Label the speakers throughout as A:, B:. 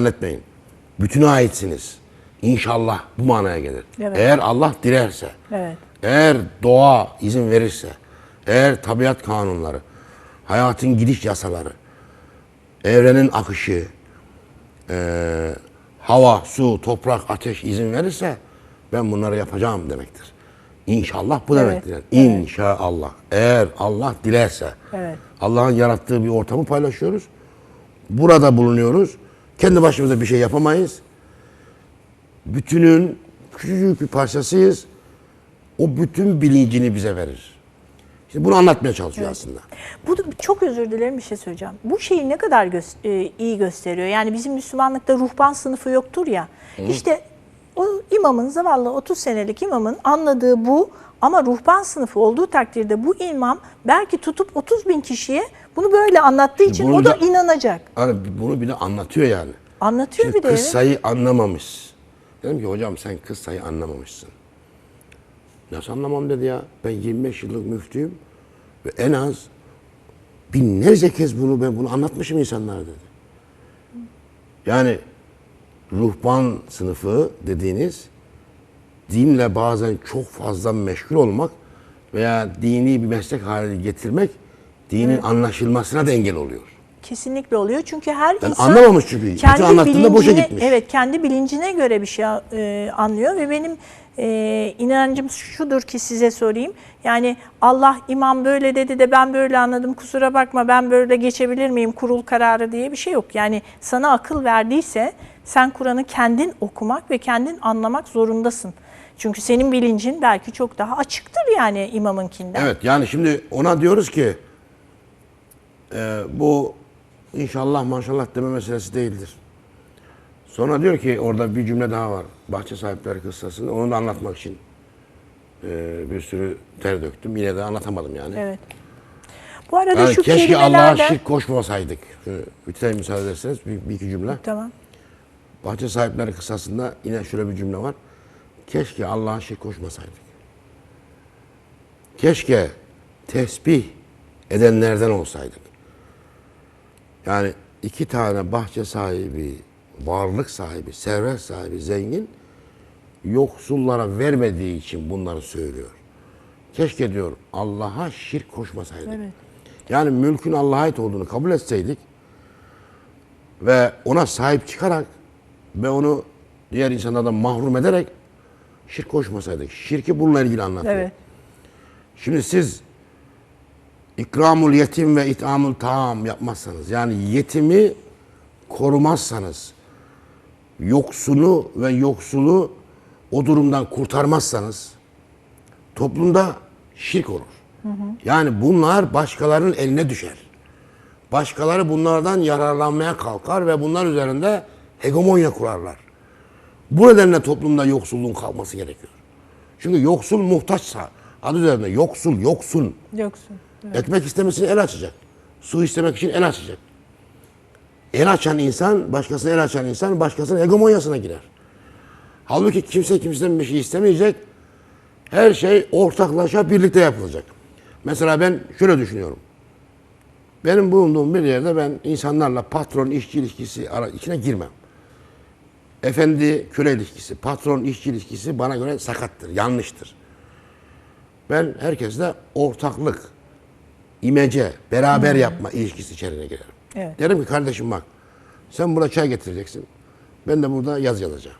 A: zannetmeyin. Bütüne aitsiniz. İnşallah bu manaya gelir.
B: Evet.
A: Eğer Allah dilerse,
B: Evet.
A: eğer doğa izin verirse, eğer tabiat kanunları, hayatın gidiş yasaları, evrenin akışı, eee, hava, su, toprak, ateş izin verirse ben bunları yapacağım demektir. İnşallah bu
B: Evet,
A: demektir. Yani. İnşallah. Eğer Allah dilerse.
B: Evet.
A: Allah'ın yarattığı bir ortamı paylaşıyoruz. Burada bulunuyoruz. Kendi başımıza bir şey yapamayız. Bütünün küçücük bir parçasıyız. O bütün bilincini bize verir. Şimdi bunu anlatmaya çalışıyor aslında.
B: Bu da- çok özür dilerim bir şey söyleyeceğim. Bu şeyi ne kadar gö- e, iyi gösteriyor. Yani bizim Müslümanlıkta ruhban sınıfı yoktur ya. İşte o imamın zavallı 30 senelik imamın anladığı bu ama ruhban sınıfı olduğu takdirde bu imam belki tutup 30 bin kişiye bunu böyle anlattığı için
A: bunu
B: o da
A: da-
B: inanacak.
A: Hani bunu bir de anlatıyor yani.
B: Anlatıyor
A: Şimdi
B: bir de. evet.
A: kıssayı anlamamış. Dedim ki hocam sen kıssayı anlamamışsın. Nasıl anlamam dedi ya. Ben 25 yıllık müftüyüm ve en az binlerce kez bunu ben bunu anlatmışım insanlara dedi. Yani ruhban sınıfı dediğiniz dinle bazen çok fazla meşgul olmak veya dini bir meslek haline getirmek dinin anlaşılmasına da engel oluyor.
B: Kesinlikle oluyor. Çünkü her
A: Yani
B: insan
A: anlamamış çünkü. Bütün anlattığında boşa gitmiş.
B: Evet, kendi bilincine göre bir şey e, anlıyor ve benim e, inancım şudur ki size sorayım. Yani Allah imam böyle dedi de ben böyle anladım. Kusura bakma ben böyle geçebilir miyim kurul kararı diye bir şey yok. Yani sana akıl verdiyse sen Kur'an'ı kendin okumak ve kendin anlamak zorundasın. Çünkü senin bilincin belki çok daha açıktır yani imamınkinden.
A: Evet yani şimdi ona diyoruz ki e, bu inşallah maşallah deme meselesi değildir. Sonra diyor ki orada bir cümle daha var. Bahçe sahipleri kıssasında onu da anlatmak için e, bir sürü ter döktüm. Yine de anlatamadım yani.
B: Evet. Bu arada
A: Yani
B: şu
A: keşke Allah'a
B: kelimelerden...
A: şirk koşmasaydık. Bitireyim müsaade ederseniz bir, bir iki cümle.
B: Tamam.
A: Bahçe sahipleri kıssasında yine şöyle bir cümle var. Keşke Allah'a şirk koşmasaydık. Keşke tesbih edenlerden olsaydık. Yani iki tane bahçe sahibi, varlık sahibi, servet sahibi, zengin yoksullara vermediği için bunları söylüyor. Keşke diyor Allah'a şirk koşmasaydık.
B: Evet.
A: Yani mülkün Allah'a ait olduğunu kabul etseydik ve ona sahip çıkarak ve onu diğer insanlardan mahrum ederek şirk koşmasaydık. Şirki bununla ilgili anlatıyor.
B: Evet.
A: Şimdi siz ikramul yetim ve itamul taam yapmazsanız yani yetimi korumazsanız yoksunu ve yoksulu o durumdan kurtarmazsanız toplumda şirk olur. Yani bunlar başkalarının eline düşer. Başkaları bunlardan yararlanmaya kalkar ve bunlar üzerinde hegemonya kurarlar. Bu nedenle toplumda yoksulluğun kalması gerekiyor. Çünkü yoksul muhtaçsa adı üzerinde yoksul, yoksun.
B: Yoksun.
A: Ekmek istemesini el açacak. Su istemek için el açacak. El açan insan, başkasına el açan insan başkasının hegemonyasına girer. Halbuki kimse kimseden bir şey istemeyecek. Her şey ortaklaşa birlikte yapılacak. Mesela ben şöyle düşünüyorum. Benim bulunduğum bir yerde ben insanlarla patron işçi ilişkisi içine girmem. Efendi köle ilişkisi, patron işçi ilişkisi bana göre sakattır, yanlıştır. Ben herkesle ortaklık, imece, beraber yapma ilişkisi içerisine girerim.
B: Evet.
A: Derim ki kardeşim bak, sen burada çay getireceksin. Ben de burada yaz yazacağım.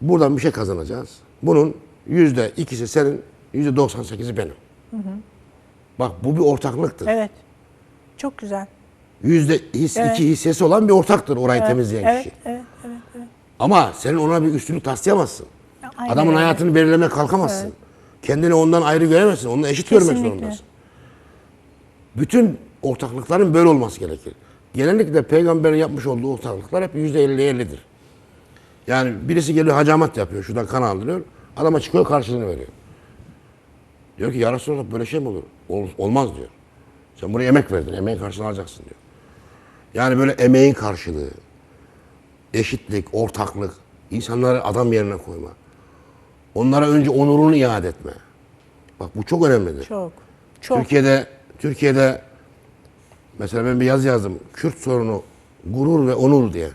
A: Buradan bir şey kazanacağız. Bunun yüzde ikisi senin, yüzde 98'i benim. Bak bu bir ortaklıktır.
B: Evet. Çok güzel.
A: Yüzde his,
B: Evet.
A: iki hissesi olan bir ortaktır orayı temizleyen
B: evet,
A: kişi.
B: Evet, evet, evet.
A: Ama senin ona bir üstünlük taslayamazsın.
B: Aynen
A: Adamın hayatını belirlemeye kalkamazsın. Kendini ondan ayrı göremezsin. Onunla eşit görmek
B: Kesinlikle.
A: zorundasın. Bütün ortaklıkların böyle olması gerekir. Genellikle peygamberin yapmış olduğu ortaklıklar hep yüzde elli ellidir. Yani birisi geliyor hacamat yapıyor. Şuradan kan aldırıyor. Adama çıkıyor karşılığını veriyor. Diyor ki ya Resulallah böyle şey mi olur? Ol- olmaz diyor. Sen buraya emek verdin. Emeğin karşılığını alacaksın diyor. Yani böyle emeğin karşılığı, eşitlik, ortaklık, insanları adam yerine koyma. Onlara önce onurunu iade etme. Bak bu çok önemlidir.
B: Çok. Çok.
A: Türkiye'de Türkiye'de mesela ben bir yazı yazdım. Kürt sorunu Gurur ve onur diye.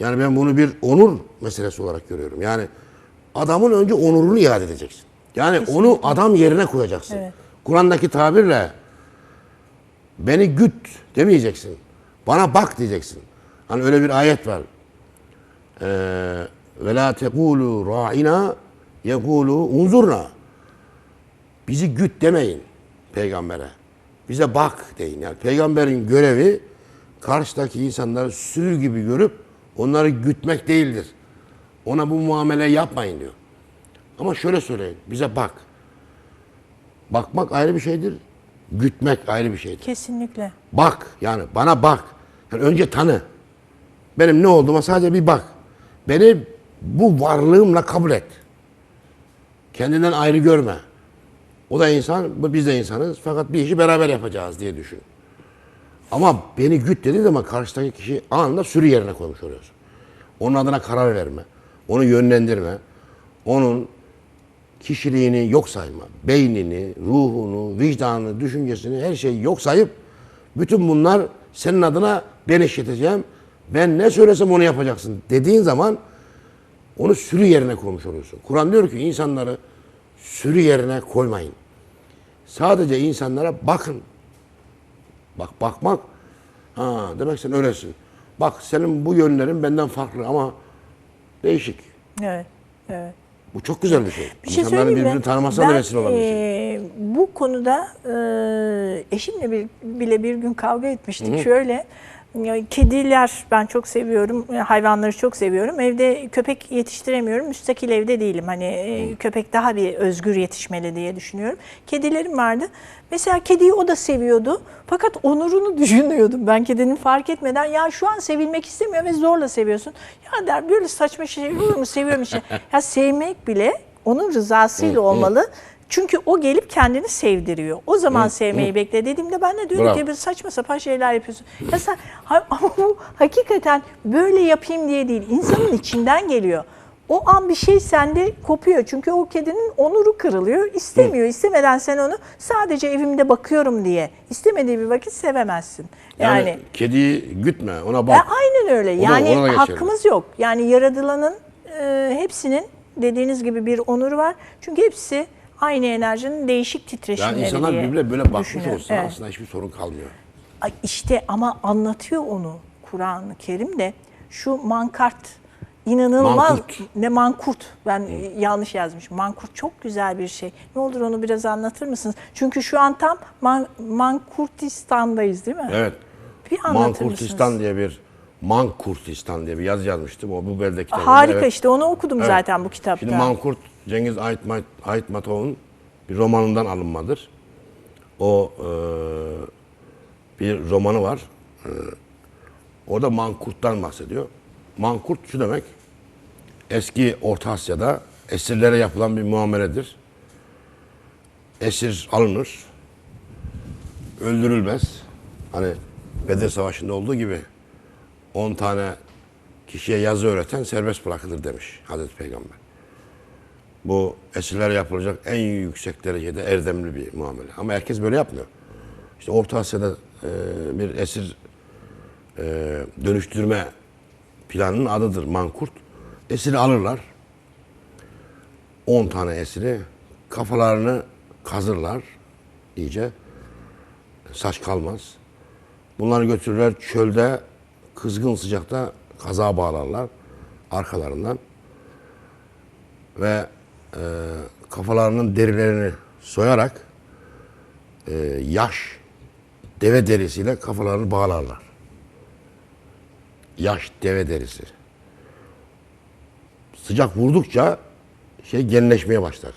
A: Yani ben bunu bir onur meselesi olarak görüyorum. Yani adamın önce onurunu iade edeceksin. Yani onu adam yerine koyacaksın.
B: Evet.
A: Kur'an'daki tabirle beni güt demeyeceksin. Bana bak diyeceksin. Hani öyle bir ayet var. Ee, ve la tekulu ra'ina yekulu unzurna. Bizi güt demeyin peygambere. Bize bak deyin. Yani peygamberin görevi karşıdaki insanları sürü gibi görüp onları gütmek değildir. Ona bu muamele yapmayın diyor. Ama şöyle söyleyin. Bize bak. Bakmak ayrı bir şeydir. Gütmek ayrı bir şeydir.
B: Kesinlikle.
A: Bak yani bana bak. Yani önce tanı. Benim ne olduğuma sadece bir bak. Beni bu varlığımla kabul et. Kendinden ayrı görme. O da insan, biz de insanız. Fakat bir işi beraber yapacağız diye düşün. Ama beni güt dediği zaman karşıdaki kişi anında sürü yerine koymuş oluyorsun. Onun adına karar verme. Onu yönlendirme. Onun kişiliğini yok sayma. Beynini, ruhunu, vicdanını, düşüncesini her şeyi yok sayıp bütün bunlar senin adına ben işleteceğim. Ben ne söylesem onu yapacaksın dediğin zaman onu sürü yerine koymuş oluyorsun. Kur'an diyor ki insanları sürü yerine koymayın. Sadece insanlara bakın. Bak bakmak. Ha demek sen öylesin. Bak senin bu yönlerin benden farklı ama değişik.
B: Evet. Evet.
A: Bu çok güzel bir şey.
B: Bir şey
A: İnsanların
B: söyleyeyim mi?
A: birbirini tanımasına da vesile olan bir şey.
B: e, bu konuda e, eşimle bir, bile bir gün kavga etmiştik. Şöyle, e, kediler ben çok seviyorum, e, hayvanları çok seviyorum. Evde köpek yetiştiremiyorum, müstakil evde değilim. Hani e, köpek daha bir özgür yetişmeli diye düşünüyorum. Kedilerim vardı. Mesela kediyi o da seviyordu. Fakat onurunu düşünüyordum ben kedinin fark etmeden. Ya şu an sevilmek istemiyor ve zorla seviyorsun. Ya der böyle saçma şey olur mu seviyorum işte. Ya sevmek bile onun rızasıyla olmalı. Çünkü o gelip kendini sevdiriyor. O zaman sevmeyi bekle dediğimde ben de diyorum
A: Bravo.
B: ki bir saçma sapan şeyler yapıyorsun. Ya sen, ama bu hakikaten böyle yapayım diye değil. İnsanın içinden geliyor. O an bir şey sende kopuyor. Çünkü o kedinin onuru kırılıyor. İstemiyor. İstemeden sen onu sadece evimde bakıyorum diye istemediği bir vakit sevemezsin.
A: Yani,
B: Yani,
A: kediyi gütme, ona
B: ya
A: bak.
B: aynen öyle.
A: O da-
B: Yani
A: ona
B: hakkımız yok. Yani yaratılanın e, hepsinin dediğiniz gibi bir onuru var. Çünkü hepsi aynı enerjinin değişik titreşimleri
A: Yani insanlar
B: diye
A: birbirine böyle bakmış
B: düşünüyorum.
A: olsa
B: Evet.
A: aslında hiçbir sorun kalmıyor.
B: Ay İşte ama anlatıyor onu Kur'an-ı Kerim de şu mankart inanılmaz
A: Mankurt.
B: ne mankurt ben yanlış yazmışım. Mankurt çok güzel bir şey. Ne olur onu biraz anlatır mısınız? Çünkü şu an tam man, Mankurtistan'dayız değil mi?
A: Evet.
B: Bir anlatır
A: Mankurtistan
B: mısınız?
A: diye bir Mankurtistan diye bir yazı yazmıştım. O bu belde kitabında.
B: Harika
A: Evet.
B: işte onu okudum
A: Evet.
B: zaten bu kitapta.
A: Şimdi Mankurt Cengiz Aytmat, Aytmatov'un bir romanından alınmadır. O e, bir romanı var. E, orada Mankurt'tan bahsediyor. Mankurt şu demek. Eski Orta Asya'da esirlere yapılan bir muameledir. Esir alınır. Öldürülmez. Hani Bedir Savaşı'nda olduğu gibi 10 tane kişiye yazı öğreten serbest bırakılır demiş Hazreti Peygamber. Bu esirlere yapılacak en yüksek derecede erdemli bir muamele. Ama herkes böyle yapmıyor. İşte Orta Asya'da e, bir esir e, dönüştürme planının adıdır Mankurt. Esiri alırlar. 10 tane esiri kafalarını kazırlar iyice. Saç kalmaz. Bunları götürürler çölde kızgın sıcakta kaza bağlarlar arkalarından ve e, kafalarının derilerini soyarak e, yaş deve derisiyle kafalarını bağlarlar. Yaş deve derisi. Sıcak vurdukça şey genleşmeye başlar.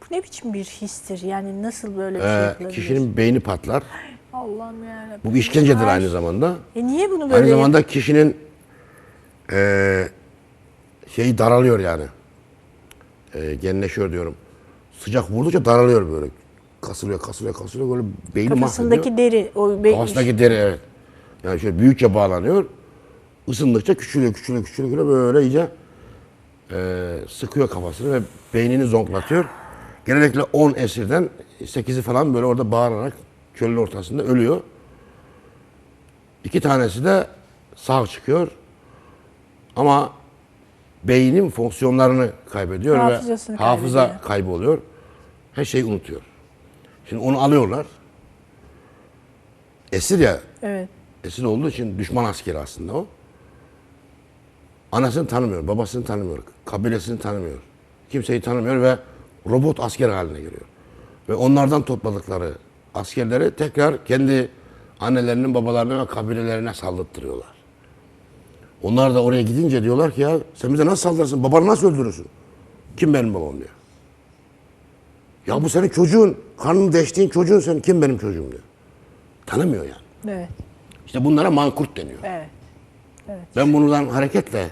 B: Bu ne biçim bir histir? Yani nasıl böyle bir şey
A: Ee,
B: yapılabilir?
A: kişinin beyni patlar.
B: Allah'ım yarabbim.
A: Bu bir işkencedir
B: Ay.
A: aynı zamanda.
B: E niye bunu böyle
A: Aynı zamanda kişinin eee şeyi daralıyor yani. Eee genleşiyor diyorum. Sıcak vurdukça daralıyor böyle. Kasılıyor, kasılıyor, kasılıyor. Böyle beyni
B: kafasındaki
A: mahvediyor.
B: deri o be-
A: Kafasındaki deri evet. Yani şöyle büyükçe bağlanıyor. Isındıkça küçülüyor, küçülüyor, küçülüyor. Böyle iyice eee, sıkıyor kafasını ve beynini zonklatıyor. Genellikle 10 esirden 8'i falan böyle orada bağırarak çölün ortasında ölüyor. İki tanesi de sağ çıkıyor. Ama beynin fonksiyonlarını kaybediyor
B: Hafızasını
A: ve hafıza
B: kaybediyor.
A: kayboluyor. Her şeyi unutuyor. Şimdi onu alıyorlar. Esir ya,
B: Evet.
A: esir olduğu için düşman askeri aslında o. Anasını tanımıyor, babasını tanımıyor, kabilesini tanımıyor. Kimseyi tanımıyor ve robot asker haline geliyor. Ve onlardan topladıkları askerleri tekrar kendi annelerinin, babalarına ve kabilelerine saldırttırıyorlar. Onlar da oraya gidince diyorlar ki ya sen bize nasıl saldırırsın, babanı nasıl öldürürsün? Kim benim babam diyor. Ya bu senin çocuğun, karnını deştiğin çocuğun sen kim benim çocuğum diyor. Tanımıyor yani.
B: Evet.
A: İşte bunlara mankurt deniyor.
B: Evet.
A: Ben bundan hareketle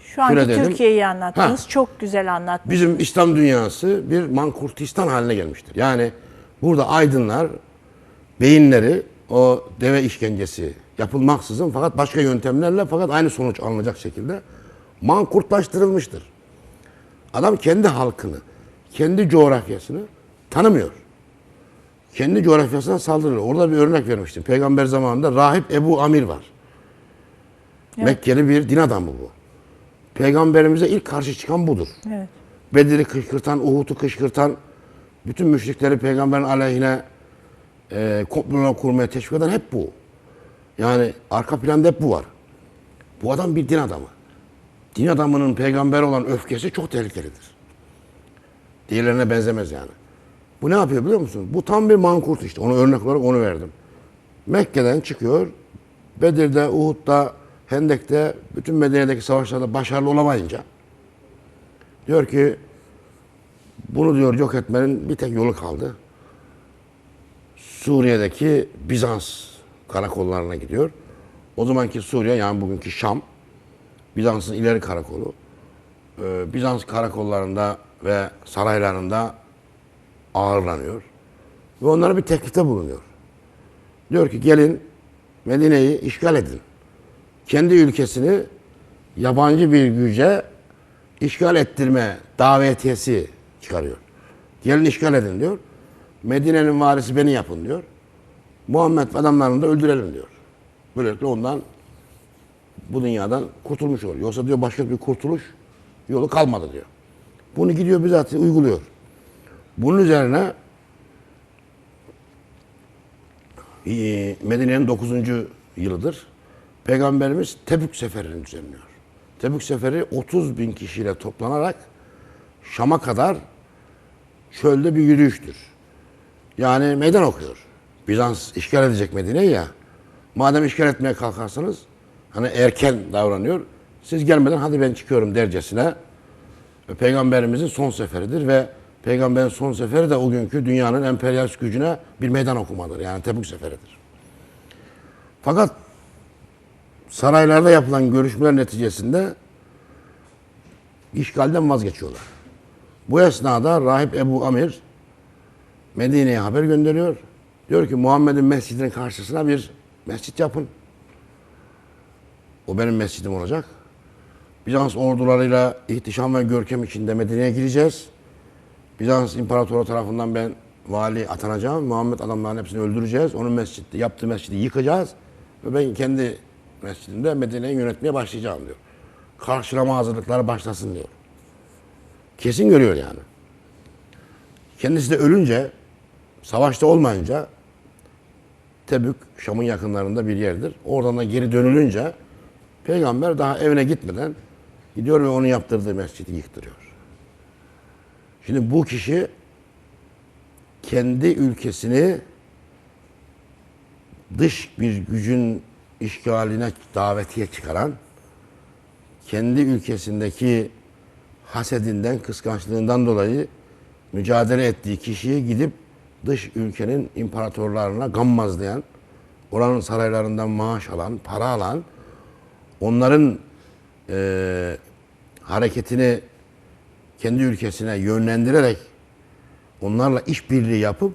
B: Şu anki. Türkiye'yi anlattınız.
A: Ha.
B: Çok güzel anlattınız.
A: bizim İslam dünyası bir mankurtistan haline gelmiştir. Yani burada aydınlar beyinleri o deve işkencesi yapılmaksızın fakat başka yöntemlerle fakat aynı sonuç alınacak şekilde mankurtlaştırılmıştır. Adam kendi halkını, kendi coğrafyasını tanımıyor. Kendi coğrafyasına saldırıyor. Orada bir örnek vermiştim. Peygamber zamanında rahip Ebu Amir var. Mekkeli bir din adamı bu. Peygamberimize ilk karşı çıkan budur.
B: Evet.
A: Bedir'i kışkırtan, Uhud'u kışkırtan, bütün müşrikleri peygamberin aleyhine e, komplolar kurmaya teşvik eden hep bu. Yani arka planda hep bu var. Bu adam bir din adamı. Din adamının peygamber olan öfkesi çok tehlikelidir. Diğerlerine benzemez yani. Bu ne yapıyor biliyor musun? Bu tam bir mankurt işte. Onu örnek olarak onu verdim. Mekke'den çıkıyor. Bedir'de, Uhud'da, Hendek'te, bütün Medine'deki savaşlarda başarılı olamayınca diyor ki bunu diyor yok etmenin bir tek yolu kaldı. Suriye'deki Bizans karakollarına gidiyor. O zamanki Suriye yani bugünkü Şam, Bizans'ın ileri karakolu. Ee, Bizans karakollarında ve saraylarında ağırlanıyor. Ve onlara bir teklifte bulunuyor. Diyor ki gelin Medine'yi işgal edin. Kendi ülkesini yabancı bir güce işgal ettirme davetiyesi çıkarıyor. Gelin işgal edin diyor. Medine'nin varisi beni yapın diyor. Muhammed adamlarını da öldürelim diyor. Böylelikle ondan bu dünyadan kurtulmuş oluyor. Yoksa diyor başka bir kurtuluş yolu kalmadı diyor. Bunu gidiyor bizatihi uyguluyor. Bunun üzerine e, Medine'nin 9. yılıdır. Peygamberimiz Tebük seferini düzenliyor. Tebük seferi 30 bin kişiyle toplanarak Şam'a kadar çölde bir yürüyüştür. Yani meydan okuyor. Bizans işgal edecek Medine'yi ya. Madem işgal etmeye kalkarsanız hani erken davranıyor. Siz gelmeden hadi ben çıkıyorum dercesine. Ve Peygamberimizin son seferidir ve Peygamberin son seferi de o günkü dünyanın emperyalist gücüne bir meydan okumadır. Yani Tebük seferidir. Fakat saraylarda yapılan görüşmeler neticesinde işgalden vazgeçiyorlar. Bu esnada rahip Ebu Amir Medine'ye haber gönderiyor. Diyor ki Muhammed'in mescidinin karşısına bir mescit yapın. O benim mescidim olacak. Bizans ordularıyla ihtişam ve görkem içinde Medine'ye gireceğiz. Bizans imparatoru tarafından ben vali atanacağım. Muhammed adamların hepsini öldüreceğiz. Onun mescidi, yaptığı mescidi yıkacağız. Ve ben kendi mescidimde Medine'yi yönetmeye başlayacağım diyor. Karşılama hazırlıkları başlasın diyor. Kesin görüyor yani. Kendisi de ölünce, savaşta olmayınca Tebük, Şam'ın yakınlarında bir yerdir. Oradan da geri dönülünce peygamber daha evine gitmeden gidiyor ve onun yaptırdığı mescidi yıktırıyor. Şimdi bu kişi kendi ülkesini dış bir gücün işgaline davetiye çıkaran, kendi ülkesindeki hasedinden, kıskançlığından dolayı mücadele ettiği kişiyi gidip dış ülkenin imparatorlarına gammazlayan, oranın saraylarından maaş alan, para alan, onların eee, hareketini kendi ülkesine yönlendirerek onlarla işbirliği yapıp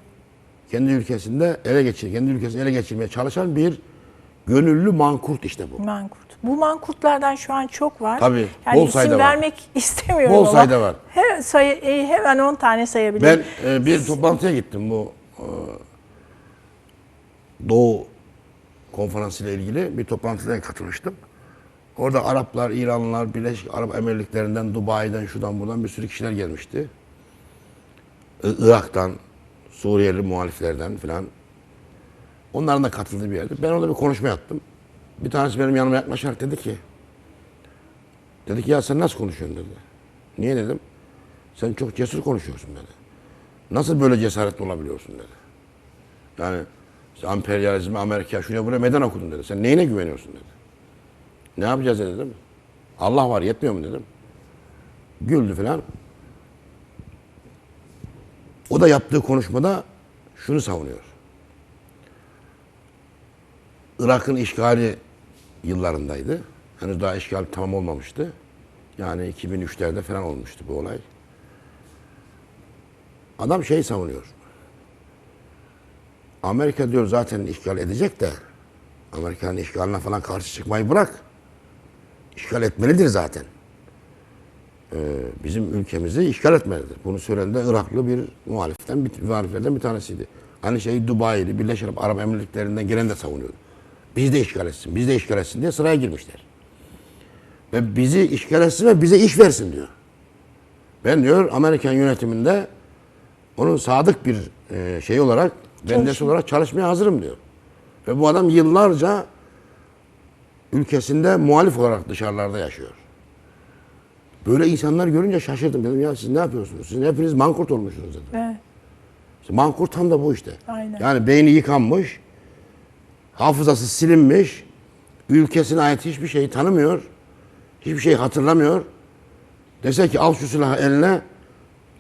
A: kendi ülkesinde ele geçir, kendi ülkesini ele geçirmeye çalışan bir gönüllü mankurt işte bu.
B: Mankurt. Bu mankurtlardan şu an çok var.
A: Tabii,
B: Yani
A: bol
B: isim
A: sayıda var.
B: vermek istemiyorum
A: Bol
B: ama
A: sayıda var.
B: He, sayı, e, hemen 10 tane sayabilirim.
A: Ben e, bir toplantıya gittim bu e, Doğu konferansıyla ilgili bir toplantıya katılmıştım. Orada Araplar, İranlılar, Birleşik Arap Emirlikleri'nden, Dubai'den, şuradan buradan bir sürü kişiler gelmişti. Irak'tan, Suriyeli muhaliflerden filan. Onların da katıldığı bir yerde. Ben orada bir konuşma yaptım. Bir tanesi benim yanıma yaklaşarak dedi ki, dedi ki ya sen nasıl konuşuyorsun dedi. Niye dedim. Sen çok cesur konuşuyorsun dedi. Nasıl böyle cesaretli olabiliyorsun dedi. Yani işte emperyalizmi, Amerika, şuraya buraya meydan okudun dedi. Sen neyine güveniyorsun dedi. Ne yapacağız dedim. Allah var yetmiyor mu dedim. Güldü falan. O da yaptığı konuşmada şunu savunuyor. Irak'ın işgali yıllarındaydı. Henüz daha işgal tamam olmamıştı. Yani 2003'lerde falan olmuştu bu olay. Adam şey savunuyor. Amerika diyor zaten işgal edecek de Amerika'nın işgaline falan karşı çıkmayı bırak. İşgal etmelidir zaten. Ee, bizim ülkemizi işgal etmelidir. Bunu söyleyen de Iraklı bir muhaliften, bir, muhaliflerden bir tanesiydi. Aynı şeyi Dubai'li, Birleşik Arap Emirlikleri'nden gelen de savunuyordu. Biz de işgal etsin, biz de işgal etsin diye sıraya girmişler. Ve bizi işgal etsin ve bize iş versin diyor. Ben diyor Amerikan yönetiminde onun sadık bir e, şey olarak, bendesi olarak çalışmaya hazırım diyor. Ve bu adam yıllarca ülkesinde muhalif olarak dışarılarda yaşıyor. Böyle insanlar görünce şaşırdım. Dedim ya siz ne yapıyorsunuz? Siz hepiniz mankurt olmuşsunuz dedim.
B: Evet.
A: İşte mankurt tam da bu işte.
B: Aynen.
A: Yani beyni yıkanmış, hafızası silinmiş, ülkesine ait hiçbir şeyi tanımıyor, hiçbir şey hatırlamıyor. Dese ki al şu silahı eline,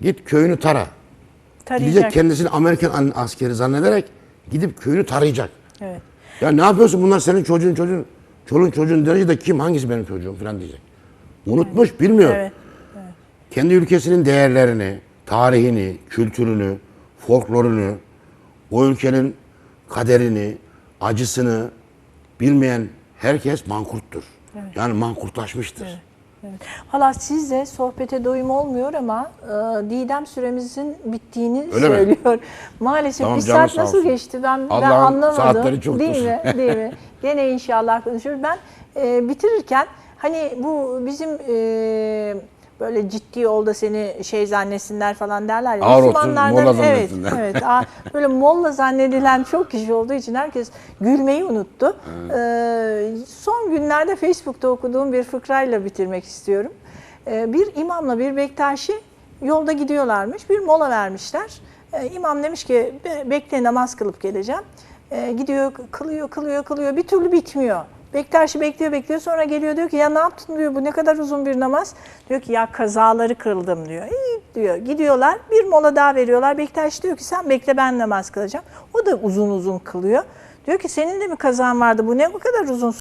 A: git köyünü tara. Gidecek
B: Tarayacak.
A: kendisini Amerikan askeri zannederek gidip köyünü tarayacak.
B: Evet.
A: Ya ne yapıyorsun bunlar senin çocuğun çocuğun, çoluğun çocuğun derecede kim hangisi benim çocuğum falan diyecek. Unutmuş bilmiyor.
B: Evet.
A: Kendi ülkesinin değerlerini, tarihini, kültürünü, folklorunu, o ülkenin kaderini, acısını bilmeyen herkes mankurttur. Yani mankurtlaşmıştır.
B: Evet. Valla sizle sohbete doyum olmuyor ama e, Didem süremizin bittiğini
A: Öyle mi?
B: söylüyor. Maalesef
A: Tamam,
B: bir saat nasıl geçti ben, ben anlamadım.
A: saatleri çoktur.
B: Değil mi? Değil mi? Gene inşallah konuşuruz. Ben e, bitirirken hani bu bizim e, böyle ciddi ol da seni şey zannetsinler falan derler ya.
A: Ağır otur,
B: Müslümanlardan-
A: molla
B: evet, evet. böyle molla zannedilen çok kişi olduğu için herkes gülmeyi unuttu. Ee, son günlerde Facebook'ta okuduğum bir fıkrayla bitirmek istiyorum. Ee, bir imamla bir Bektaşi yolda gidiyorlarmış. Bir mola vermişler. Ee, imam demiş ki "Be- bekle namaz kılıp geleceğim. Ee, gidiyor kılıyor kılıyor kılıyor bir türlü bitmiyor. Bektaşi bekliyor bekliyor sonra geliyor diyor ki ya ne yaptın diyor bu ne kadar uzun bir namaz. Diyor ki ya kazaları kırıldım diyor. İyi diyor gidiyorlar bir mola daha veriyorlar. Bektaşi diyor ki sen bekle ben namaz kılacağım. O da uzun uzun kılıyor. Diyor ki senin de mi kazan vardı bu ne bu kadar uzun